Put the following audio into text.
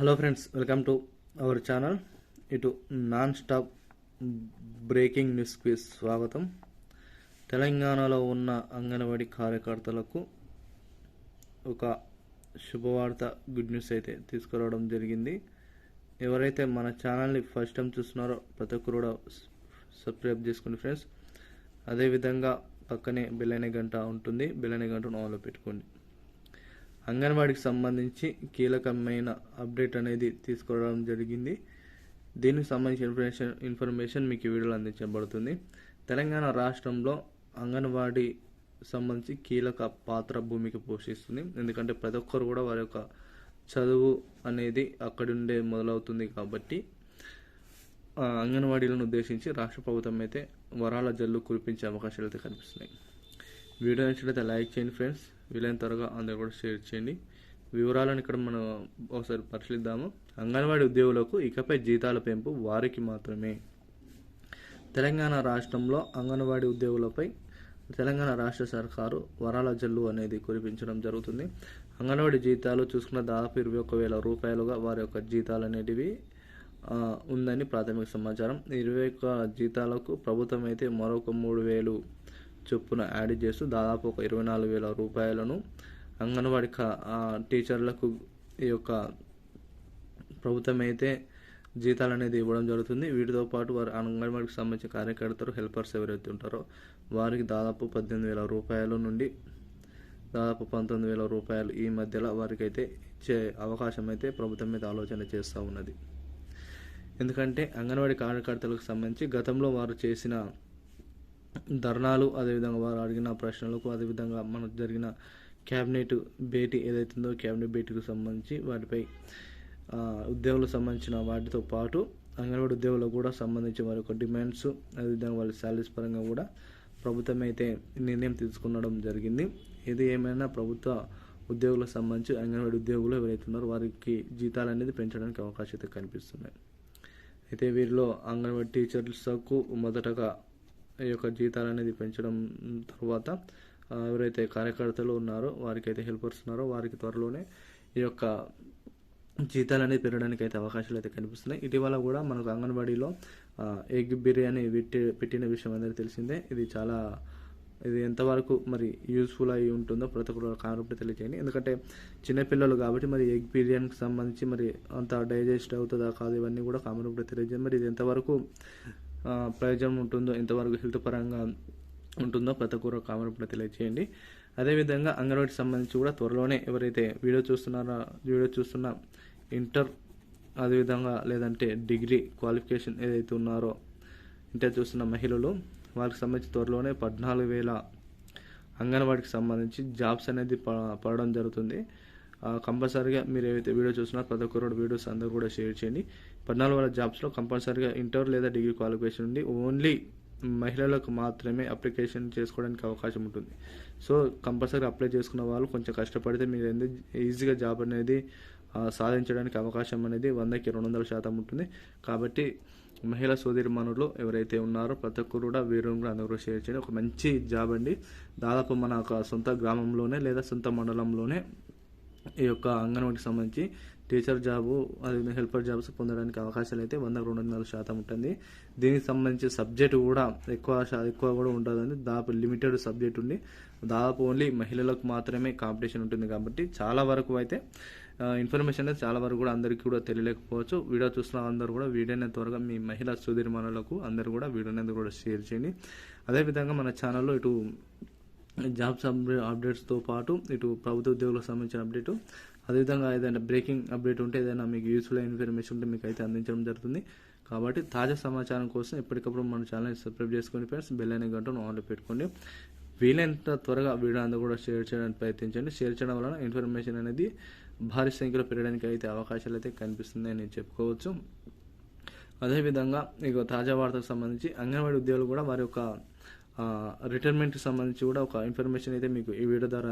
Hello friends welcome to our channel ఇటు non stop breaking న్యూస్కి స్వాగతం. తెలంగాణలో ఉన్న అంగన్వాడీ కార్యకర్తలకు ఒక శుభవార్త గుడ్ న్యూస్ అయితే తీసుకురావడం జరిగింది. ఎవరైతే మన ఛానల్ని ఫస్ట్ టైం చూస్తున్నారో ప్రతి ఒక్కరు కూడా సబ్స్క్రైబ్ చేసుకోండి ఫ్రెండ్స్ అదేవిధంగా పక్కనే బెల్లైన గంట ఉంటుంది. బెల్లైన గంటను ఆన్లో పెట్టుకోండి. అంగన్వాడికి సంబంధించి కీలకమైన అప్డేట్ అనేది తీసుకురావడం జరిగింది. దీనికి సంబంధించిన ఇన్ఫర్మేషన్ ఇన్ఫర్మేషన్ మీకు ఈ వీడియోలో అందించబడుతుంది. తెలంగాణ రాష్ట్రంలో అంగన్వాడీ సంబంధించి కీలక పాత్ర భూమిక పోషిస్తుంది. ఎందుకంటే ప్రతి ఒక్కరు కూడా వారి యొక్క చదువు అనేది అక్కడుండే మొదలవుతుంది కాబట్టి అంగన్వాడీలను ఉద్దేశించి రాష్ట్ర ప్రభుత్వం అయితే వరాల జల్లు కురిపించే అవకాశాలు అయితే కనిపిస్తున్నాయి. వీడియో నచ్చినట్లయితే లైక్ చేయండి ఫ్రెండ్స్. వీలైన త్వరగా అందరూ కూడా షేర్ చేయండి. వివరాలను ఇక్కడ మనం ఒకసారి పరిశీలిద్దాము. అంగన్వాడీ ఉద్యోగులకు ఇకపై జీతాల పెంపు వారికి మాత్రమే. తెలంగాణ రాష్ట్రంలో అంగన్వాడీ ఉద్యోగులపై తెలంగాణ రాష్ట్ర సర్కారు వరాల జల్లు అనేది కురిపించడం జరుగుతుంది. అంగన్వాడీ జీతాలు చూసుకున్న దాదాపు ఇరవై ఒక్క వేల రూపాయలుగా వారి యొక్క జీతాలు అనేటివి ఉందని ప్రాథమిక సమాచారం. ఇరవై ఒక్క జీతాలకు ప్రభుత్వం అయితే మరొక మూడు వేలు చొప్పున యాడ్ చేస్తూ దాదాపు ఒక ఇరవై నాలుగు వేల రూపాయలను అంగన్వాడీ టీచర్లకు ఈ యొక్క ప్రభుత్వం అయితే జీతాలు అనేది ఇవ్వడం జరుగుతుంది. వీటితో పాటు వారు అంగన్వాడికి సంబంధించిన కార్యకర్తలు హెల్పర్స్ ఎవరైతే ఉంటారో వారికి దాదాపు పద్దెనిమిది వేల రూపాయల నుండి దాదాపు పంతొమ్మిది వేల రూపాయలు ఈ మధ్యలో వారికి అయితే ఇచ్చే అవకాశం అయితే ప్రభుత్వం మీద ఆలోచన చేస్తూ ఉన్నది. ఎందుకంటే అంగన్వాడీ కార్యకర్తలకు సంబంధించి గతంలో వారు చేసిన ధర్నాలు అదేవిధంగా వారు అడిగిన ప్రశ్నలకు అదేవిధంగా మనకు జరిగిన క్యాబినెట్ భేటీ ఏదైతుందో క్యాబినెట్ భేటీకి సంబంధించి వాటిపై ఉద్యోగులకు సంబంధించిన వాటితో పాటు అంగన్వాడీ ఉద్యోగులకు కూడా సంబంధించి వారి యొక్క డిమాండ్స్ అదేవిధంగా వాళ్ళ శాలరీస్ పరంగా కూడా ప్రభుత్వం అయితే నిర్ణయం తీసుకునడం జరిగింది. ఇది ఏమైనా ప్రభుత్వ ఉద్యోగులకు సంబంధించి అంగన్వాడీ ఉద్యోగులు ఎవరైతే ఉన్నారో వారికి జీతాలు అనేది పెంచడానికి అవకాశం అయితే కనిపిస్తున్నాయి. అయితే వీరిలో అంగన్వాడీ టీచర్స్కు మొదటగా ఈ యొక్క జీతాలు అనేది పెంచడం తర్వాత ఎవరైతే కార్యకర్తలు ఉన్నారో వారికి అయితే హెల్పర్స్ ఉన్నారో వారికి త్వరలోనే ఈ యొక్క జీతాలు అనేది పెరగడానికి అయితే అవకాశాలు అయితే కనిపిస్తున్నాయి. ఇటీవల కూడా మనకు అంగన్వాడీలో ఎగ్ బిర్యానీ పెట్టి పెట్టిన విషయం అందరికీ తెలిసిందే. ఇది చాలా ఇది ఎంతవరకు మరి యూస్ఫుల్ అయి ఉంటుందో ప్రతి ఒక్కరు కానుకుంటే తెలియజేయండి ఎందుకంటే చిన్నపిల్లలు కాబట్టి మరి ఎగ్ బిర్యానీకి సంబంధించి మరి అంత డైజెస్ట్ అవుతుందా కాదు ఇవన్నీ కూడా కామన్ తెలియజేయండి. మరి ఇది ఎంతవరకు ప్రయోజనం ఉంటుందో ఎంతవరకు హెల్త్ పరంగా ఉంటుందో ప్రతి ఒక్కరు కామన్ తెలియజేయండి. అదేవిధంగా అంగన్వాడికి సంబంధించి కూడా త్వరలోనే ఎవరైతే వీడియో చూస్తున్నారో వీడియో చూస్తున్న ఇంటర్ అదేవిధంగా లేదంటే డిగ్రీ క్వాలిఫికేషన్ ఏదైతే ఉన్నారో ఇంటర్ చూస్తున్న మహిళలు వారికి సంబంధించి త్వరలోనే పద్నాలుగు వేల అంగన్వాడికి సంబంధించి జాబ్స్ అనేది పడడం జరుగుతుంది. కంపల్సరీగా మీరు ఏవైతే వీడియో చూస్తున్నారో ప్రతి ఒక్కరు వీడియోస్ అందరూ కూడా షేర్ చేయండి. పద్నాలుగు వేల జాబ్స్లో కంపల్సరీగా ఇంటర్ లేదా డిగ్రీ క్వాలిఫికేషన్ ఉండి ఓన్లీ మహిళలకు మాత్రమే అప్లికేషన్ చేసుకోవడానికి అవకాశం ఉంటుంది. సో కంపల్సరీ అప్లై చేసుకున్న వాళ్ళు కొంచెం కష్టపడితే మీరు ఎందుకు ఈజీగా జాబ్ అనేది సాధించడానికి అవకాశం అనేది వందకి రెండు వందల శాతం ఉంటుంది. కాబట్టి మహిళా సోదరిమణులు ఎవరైతే ఉన్నారో ప్రతి ఒక్కరు కూడా వీరు కూడా అందరూ కూడా షేర్ చేయండి. ఒక మంచి జాబ్ అండి. దాదాపు మన సొంత గ్రామంలోనే లేదా సొంత మండలంలోనే ఈ యొక్క అంగన్వాడికి సంబంధించి టీచర్ జాబు అదేవిధంగా హెల్పర్ జాబ్స్ పొందడానికి అవకాశాలు అయితే వంద రెండు వందల శాతం ఉంటుంది. దీనికి సంబంధించి సబ్జెక్ట్ కూడా ఎక్కువ ఎక్కువ కూడా ఉంటుందండి దాదాపు లిమిటెడ్ సబ్జెక్ట్ ఉంది. దాదాపు ఓన్లీ మహిళలకు మాత్రమే కాంపిటీషన్ ఉంటుంది కాబట్టి చాలా వరకు అయితే ఇన్ఫర్మేషన్ అనేది చాలా వరకు కూడా అందరికీ కూడా తెలియలేకపోవచ్చు. వీడియో చూస్తున్న అందరూ కూడా వీడియోనే త్వరగా మీ మహిళా సుదీర్మానులకు అందరూ కూడా వీడియోని కూడా షేర్ చేయండి. అదేవిధంగా మన ఛానల్లో ఇటు జాబ్స్ అప్డేట్స్తో పాటు ఇటు ప్రభుత్వ ఉద్యోగులకు సంబంధించిన అప్డేటు. అదేవిధంగా ఏదైనా బ్రేకింగ్ అప్డేట్ ఉంటే ఏదైనా మీకు యూస్ఫుల్ ఇన్ఫర్మేషన్ ఉంటే మీకు అయితే అందించడం జరుగుతుంది. కాబట్టి తాజా సమాచారం కోసం ఎప్పటికప్పుడు మన ఛానల్ సబ్స్క్రైబ్ చేసుకోండి ఫ్రెండ్స్ బెల్ అనే గంటను ఆన్లో పెట్టుకోండి. వీలైనంత త్వరగా వీడియో అందరూ కూడా షేర్ చేయడానికి ప్రయత్నించండి. షేర్ చేయడం వలన ఇన్ఫర్మేషన్ అనేది భారీ సంఖ్యలో పెరగడానికి అయితే అవకాశాలు అయితే కనిపిస్తుందని నేను చెప్పుకోవచ్చు. అదేవిధంగా ఇక తాజా వార్తకు సంబంధించి అంగన్వాడీ ఉద్యోగులు కూడా వారి యొక్క రిటైర్మెంట్కి సంబంధించి కూడా ఒక ఇన్ఫర్మేషన్ అయితే మీకు ఈ వీడియో ద్వారా